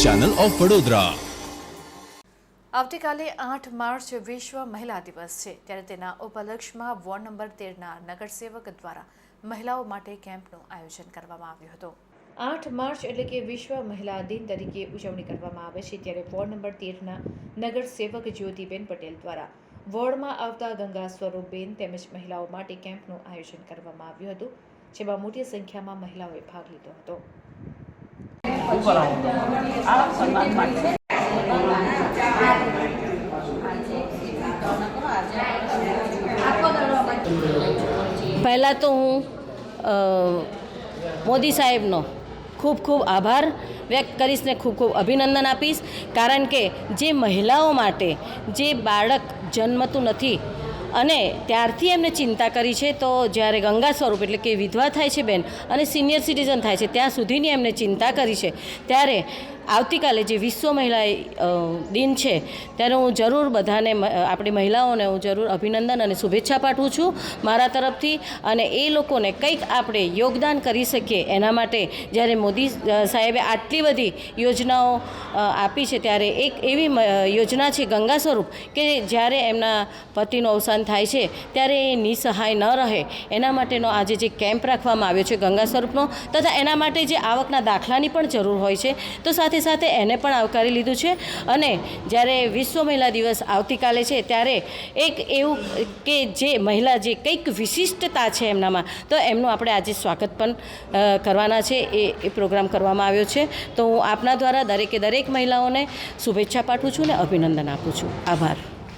Channel of Vadodara આવતીકાલે આઠ March વિશ્વ મહિલા દિવસ છે ત્યારે તેના ઉપલક્ષમાં વોર્ડ નંબર તેરના નગરસેવક દ્વારા મહિલાઓ માટે કેમ્પનું આયોજન કરવામાં આવ્યું હતું. આઠ માર્ચ એટલે કે વિશ્વ મહિલા દિન તરીકે ઉજવણી કરવામાં આવે છે ત્યારે વોર્ડ નંબર તેરના નગરસેવક જ્યોતિબેન પટેલ દ્વારા વોર્ડમાં આવતા ગંગા સ્વરૂપબેન તેમજ મહિલાઓ માટે કેમ્પનું આયોજન કરવામાં આવ્યું હતું જેમાં મોટી સંખ્યામાં મહિલાઓએ ભાગ લીધો હતો. પહેલાં તો હું મોદી સાહેબનો ખૂબ ખૂબ આભાર વ્યક્ત કરીશ ને ખૂબ ખૂબ અભિનંદન આપીશ. કારણ કે જે મહિલાઓ માટે જે બાળક જન્મતું નથી અને ત્યારથી એમને ચિંતા કરી છે, તો જ્યારે ગંગા સ્વરૂપ એટલે કે વિધવા થાય છે બેન અને સિનિયર સિટીઝન થાય છે, ત્યાં સુધીની એમને ચિંતા કરી છે. ત્યારે આવતીકાલે જે વિશ્વ મહિલા દિન છે, ત્યારે હું જરૂર બધાને આપણી મહિલાઓને હું જરૂર અભિનંદન અને શુભેચ્છા પાઠવું છું મારા તરફથી. અને એ લોકોને કંઈક આપણે યોગદાન કરી શકીએ એના માટે જ્યારે મોદી સાહેબે આટલી બધી યોજનાઓ આપી છે, ત્યારે એક એવી યોજના છે ગંગા સ્વરૂપ કે જ્યારે એમના પતિનું અવસાન થાય છે, ત્યારે એ નિસહાય ન રહે. એના માટેનો આજે જે કેમ્પ રાખવામાં આવ્યો છે ગંગા સ્વરૂપનો, તથા એના માટે જે આવકના દાખલાની પણ જરૂર હોય છે, તો સાથે સાથે સાથે એને પણ આવકારી લીધું છે. અને જ્યારે વિશ્વ મહિલા દિવસ આવતીકાલે છે, ત્યારે એક એવું કે જે મહિલા જે કંઈક વિશિષ્ટતા છે એમનામાં, તો એમનું આપણે આજે સ્વાગત પણ કરવાના છે. એ એ પ્રોગ્રામ કરવામાં આવ્યો છે. તો હું આપના દ્વારા દરેકે દરેક મહિલાઓને શુભેચ્છા પાઠવું છું ને અભિનંદન આપું છું. આભાર.